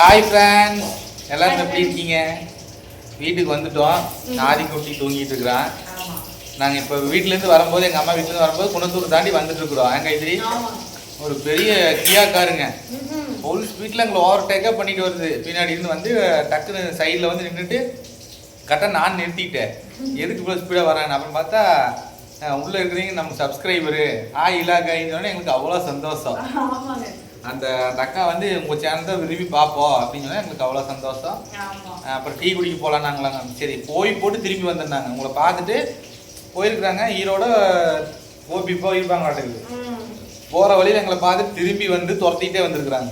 Hi friends எல்லாரும் எப்படி இருக்கீங்க? வீட்டுக்கு வந்துட்டோம். ஆதி குட்டி தூங்கிட்டு இருக்கிறான். நாங்கள் இப்போ வீட்டிலேருந்து வரும்போது எங்கள் அம்மா வீட்டிலேருந்து வரும்போது குணத்தூர் தாண்டி வந்துட்டு இருக்கிறோம். எங்க இது. ஒரு பெரிய கியா காருங்க. ஃபுல் ஸ்பீட்டில் எங்களை ஓவர் டேக்காக பண்ணிட்டு வருது. பின்னாடி இருந்து வந்து டக்குன்னு சைடில் வந்து நின்றுட்டு கரெக்டாக நான் நிறுத்திட்டேன். எதுக்கு இவ்வளோ ஸ்பீடாக வரான்னு அப்புறம் பார்த்தா உள்ள இருக்கிறீங்க நம்ம சப்ஸ்கிரைபரு ஆ இலாக்காயின்னு சொன்னா எங்களுக்கு அவ்வளோ சந்தோஷம். அந்த அந்த அக்கா வந்து உங்கள் சேனல் தான் விரும்பி பார்ப்போம் அப்படின்னு சொன்னா எங்களுக்கு அவ்வளோ சந்தோஷம். அப்புறம் டீ குடிக்க போகலாம் நாங்களாங்க சரி போய் போட்டு திரும்பி வந்திருந்தாங்க உங்களை பார்த்துட்டு போயிருக்கிறாங்க. ஈரோட ஓபி போயிருப்பாங்க ம். போகிற வழியில் எங்களை பார்த்துட்டு திரும்பி வந்து துரத்திக்கிட்டே வந்திருக்கிறாங்க.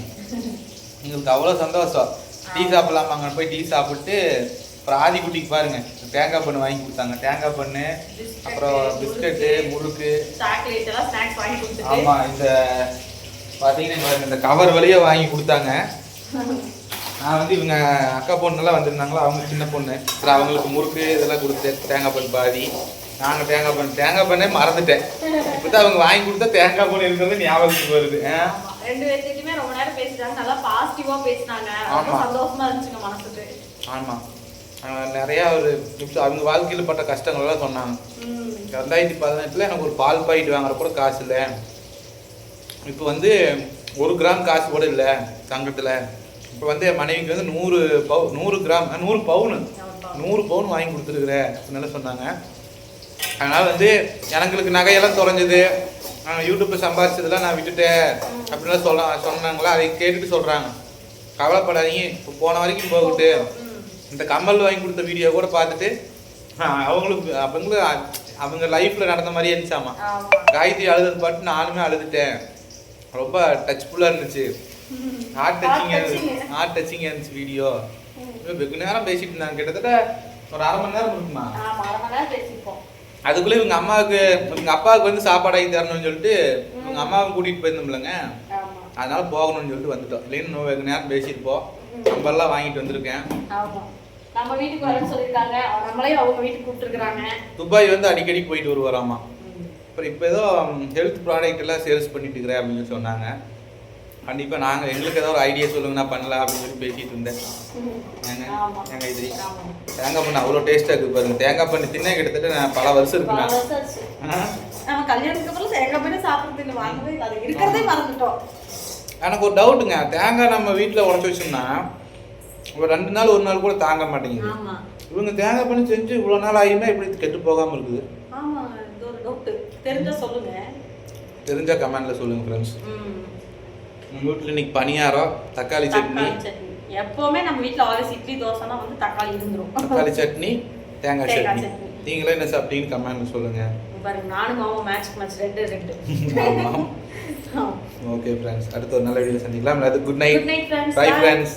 எங்களுக்கு அவ்வளோ சந்தோஷம். டீ சாப்பிடலாமாங்க போய் டீ சாப்பிட்டு அப்புறம் ஆதி குட்டிக்கு பாருங்க. தேங்காய் பண்ணு வாங்கி கொடுத்தாங்க. தேங்காய் பண்ணு அப்புறம் பிஸ்கட்டு முறுக்கு. ஆமாம் இந்த பார்த்தீங்கன்னா இந்த கவர் வழியாக வாங்கி கொடுத்தாங்க. நான் வந்து இவங்க அக்கா பொண்ணுலாம் வந்திருந்தாங்களா? அவங்க சின்ன பொண்ணு. அப்புறம் அவங்களுக்கு முறுக்கு இதெல்லாம் கொடுத்து தேங்காய் பண்ணு பாதி. நாங்கள் தேங்காய் பண்ணு தேங்காய் பண்ணே மறந்துட்டேன். இப்போ தான் அவங்க வாங்கி கொடுத்தா தேங்காய் பண்ணு இருக்கிறது ஞாபகத்துக்கு வருது. ரெண்டு பேர்த்துக்கிட்டயுமே ரொம்ப நேரம் பேசிட்டாங்க. நல்லா பாசிட்டிவா பேசினாங்க. சந்தோஷமா இருந்துச்சுங்க மனசுக்கு. ஆமாம் நிறையா ஒரு அவங்க வாழ்க்கையில் பட்ட கஷ்டங்கள்லாம் சொன்னாங்க. ரெண்டாயிரத்தி பதினெட்டில் எனக்கு ஒரு பால் பாக்கெட் வாங்குற கூட காசு இல்லை. இப்போ வந்து ஒரு கிராம் காசு கூட இல்லை தங்கத்தில். இப்போ வந்து என் மனைவிக்கு வந்து நூறு பவு நூறு கிராம் நூறு பவுனு. நூறு பவுன் வாங்கி கொடுத்துருக்குறேன் அப்படின்னு சொன்னாங்க. அதனால் வந்து எனங்களுக்கு நகையெல்லாம் தொலைஞ்சது. நான் யூடியூப்பில் சம்பாதிச்சதெல்லாம் நான் விட்டுட்டேன் அப்படின்லாம் சொல்ல சொன்னாங்களா? அதை கேட்டுட்டு சொல்கிறாங்க கவலைப்படாதீங்க. இப்போ போன வரைக்கும் போகட்டு. இந்த கம்மல் வாங்கி கொடுத்த வீடியோ கூட பார்த்துட்டு அவங்களுக்கு அவங்களும் அவங்க லைஃப்பில் நடந்த மாதிரியே இருந்துச்சாமா. காயத்ரி அழுது பாட்டு நானுமே அழுதுட்டேன். ரொம்ப டச்ஃபுல்லாக இருந்துச்சு. ஹார்ட் டச்சிங்காக ஹார்ட் டச்சிங்காக இருந்துச்சு. வீடியோ. வெகு நேரம் பேசிட்டு இருந்தாங்க கிட்டத்தட்ட ஒரு அரை மணி நேரம் இருக்குமா. அதுக்குள்ளே இவங்க அம்மாவுக்கு இவங்க அப்பாவுக்கு வந்து சாப்பாடு ஆகி தரணும்னு சொல்லிட்டு இவங்க அம்மாவை கூட்டிகிட்டு போயிருந்தோம்லங்க. அதனால போகணும்னு சொல்லிட்டு வந்துட்டோம். இல்லைன்னு இன்னும் வெகு நேரம் பேசியிருப்போம். நம்பர்லாம் வாங்கிட்டு வந்திருக்கேன். நம்ம வீட்டுக்கு வரேன்னு சொல்லியிருக்காங்க. நம்மளையும் அவங்க வீட்டுக்கு கூப்பிட்டுருக்காங்க துபாய் வந்து அடிக்கடி போயிட்டு வருவாராமா? அப்புறம் இப்போ ஏதோ ஹெல்த் ப்ராடக்ட் எல்லாம் சேல்ஸ் பண்ணிட்டு இருக்கிறேன் அப்படின்னு சொன்னாங்க. கண்டிப்பாக நாங்கள் எங்களுக்கு ஏதோ ஒரு ஐடியா சொல்லுங்க நான் பண்ணலாம் அப்படின்னு சொல்லி பேசிட்டு இருந்தேன். இது? ஆமா. தேங்காய் பண்ணு அவ்வளோ டேஸ்ட்டாக இருக்குது பாருங்க. தேங்காய் பண்ணு தின்ன கிட்டத்தட்ட நான் பல வருஷம் தேங்காய் இருக்கிறதே மறந்துட்டோம். எனக்கு ஒரு டவுட்டுங்க தேங்காய் நம்ம வீட்டில் உடச்சி வச்சோம்னா ஒரு ரெண்டு நாள் ஒரு நாள் கூட தாங்க மாட்டேங்குது. இவங்க தேங்காய் பண்ணி செஞ்சு இவ்வளோ நாள் ஆகியுமே இப்படி கெட்டு போகாமல் இருக்குது? தெரிஞ்சா சொல்லுங்க. தெரிஞ்சா கமெண்ட்ல சொல்லுங்க ஃப்ரெண்ட்ஸ் ம். உங்கள் வீட்டில் இன்னைக்கு பணியாரம் தக்காளி சட்னி? எப்பவுமே நம்ம வீட்ல ஆல்வேஸ் இட்லி தோசைனா வந்து தக்காளி இருந்துரும். தக்காளி சட்னி தேங்காய் சட்னி. நீங்களே என்ன சாப்பிட்டீங்கன்னு கமெண்ட்ல சொல்லுங்க. பாருங்க நானும் மாவும் மேட்ச் மேட்ச் ரெண்டு ரெண்டு. ஓகே ஃப்ரெண்ட்ஸ் அடுத்த ஒரு நல்ல வீடியோ சந்திக்கலாம். அது good night good night friends bye friends